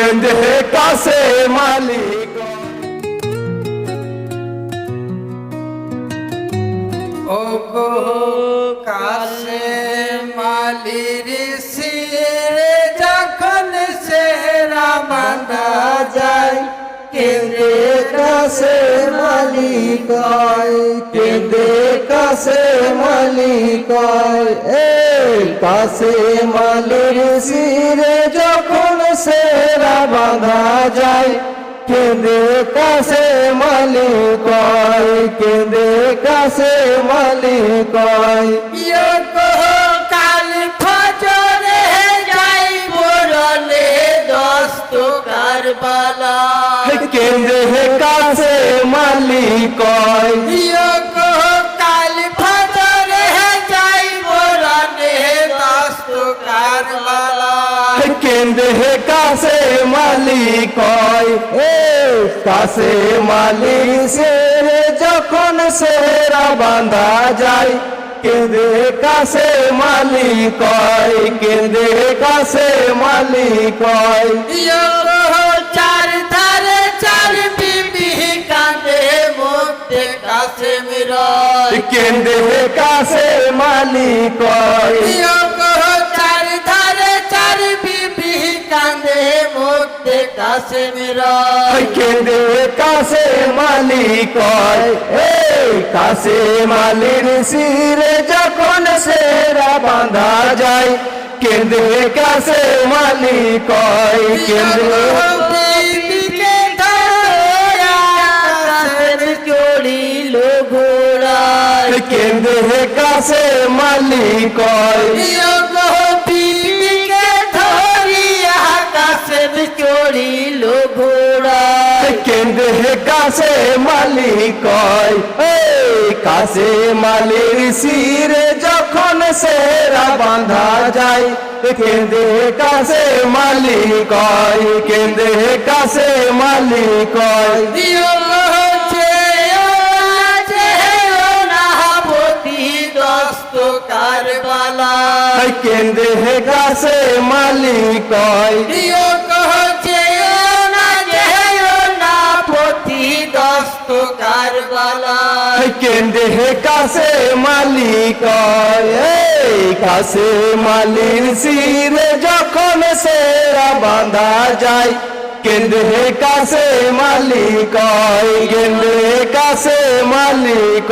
কেন্দ্রে কাছে মালিক। ও গো কাছে মালির সিরে যখন সেরা বাঁধা যায়, কেঁদে কাছে মালিক কেন্দ্রে কাছে মালিক এই কাছে মালির শিরে যখন সেরা বাঁধা যায়। কেঁদে কাছে মালিক কেঁদে কাছে বরলে দস্ত কেন্দ্রে কাছে মালিক ইয়ো গো কাল ফজরে যাই বরলে দস্ত কেন্দ্রে কাছে মালিক কাছে মালিক সেরে যখন সেরা বাঁধা যায়। কেন্দ্রে কাছে মালিক কেন্দ্রে কাছে মালিক গো চার ধারে চার বিবি কাঁদে মুক্তে কাছে মিরয়। কেন্দ্রে কাছে মালিক কাঁদে মুক্তে কাছে মিরয় কেন্দ্রে কাছে মালিক কাছে মালির শিরে যখন সেরা বাঁধা যায় কেন্দ্রে কাছে মালিক আকাশের চড়িল ঘোড়ায় কেন্দ্রে কাছে মালিক চড়িল ঘোড়ায় কেন্দ্রে কাছে মালিক এই কাছে মালির শিরে যখন সেরা বাঁধা যায় কেন্দ্রে কাছে মালিক কেন্দ্রে কাছে দিও চেয়েও না দস্ত কারবালা। কেন্দ্রে কাছে মালিক দিও কেন্দ্রে কাছে মালিক কাছে মালির শিরে যখন সেরা বাঁধা যায় কেন্দ্রে কাছে মালিক কেন্দ্রে কাছে মালিক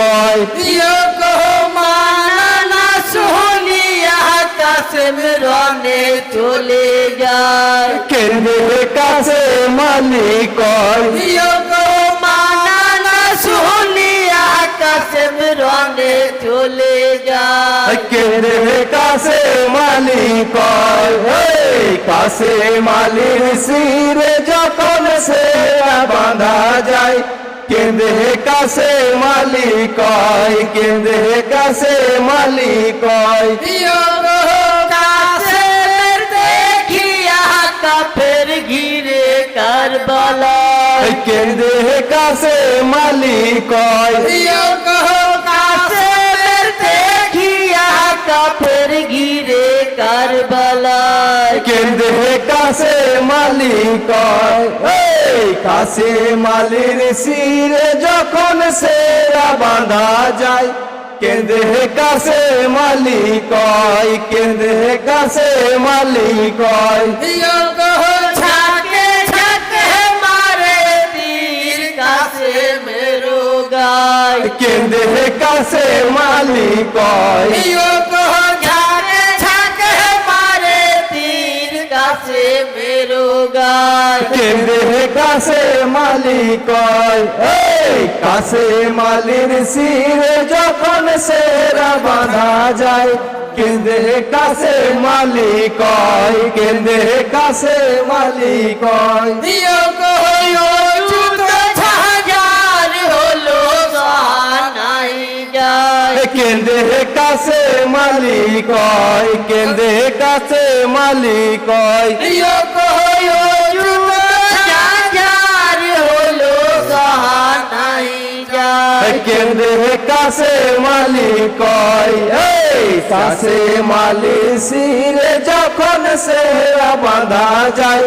চলে যায়। কেন্দ্রে কাছে মালিক চলে যায়। কেন্দ্রে কাছে মালিক এই কাছে মালির শিরে যখন সেরা বাঁধা যায় কেন্দ্রে কাছে মালিক কেন্দ্রে কাছে মালিক দেখিয়া কাফের ঘিরে কারবালা কেন্দ্রে কাছে মালিক দিও কেন্দ্রে কাছে মালিক কাছে মালির শিরে যখন সেরা বাঁধা যায় কেন্দ্রে কাছে মালিক কেন্দ্রে কাছে মালিক কেন্দ্রে কাছে মালিক কাছে মালিক কাছে মালির শিরে যখন সেরা বাঁধা যায় কেন্দ্রে কাছে মালিক কেন্দ্রে কাছে মালিক কেন্দ্রে কাছে মালিক কেন্দ্রে কাছে মালিক কেন্দ্রে কাছে মালিক এই কাছে মালি সিরে যখন সেরা বাঁধা যায়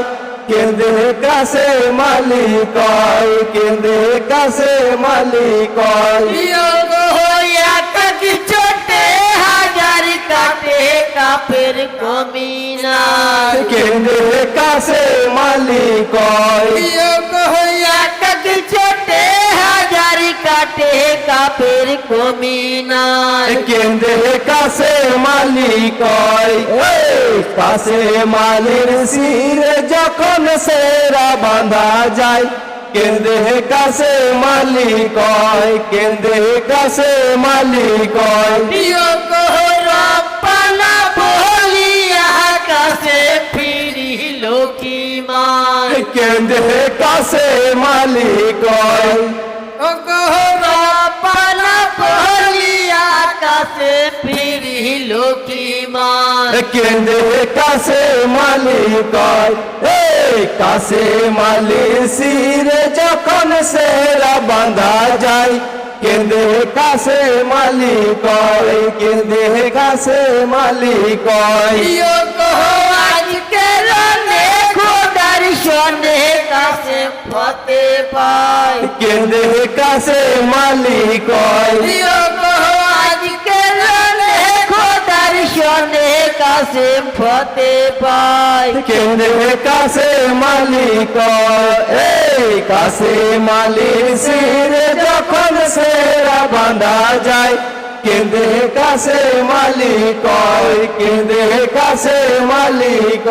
কেঁদে কাছে মালিক কয় কেঁদে কাছে মালিক কয় কাপের কমিনা কেঁদে কাছে মালিক কয় কমিনা কেঁদে কাছে মালিক কয় কাছে মালির সিরে যখন সেরা বাঁধা যায় কেঁদে কাছে মালিক কয় কেঁদে কাছে মালিক কয় বিয়োগ রপ্পানা বলিয়া কাছে ফিরিল কি কাছে মালিক কয় কাছে ফিরিল কি মান কেঁদে কাছে মালিক কাছে মালি সিরে যখন সেরা বাঁধা যায়। কেঁদে কাছে মালিক কেঁদে কাছে মালিক আজকে খোদার শনে কাছে ফতে পায়। কেঁদে কাছে মালিক শনে কাছে ফতে পাই? কেনে কাছে মালিক? এই কাছে মালিক সিরে যখন সেরা বাঁধা যায়। কেঁদে কাছে মালিক কেঁদে কাছে মালিক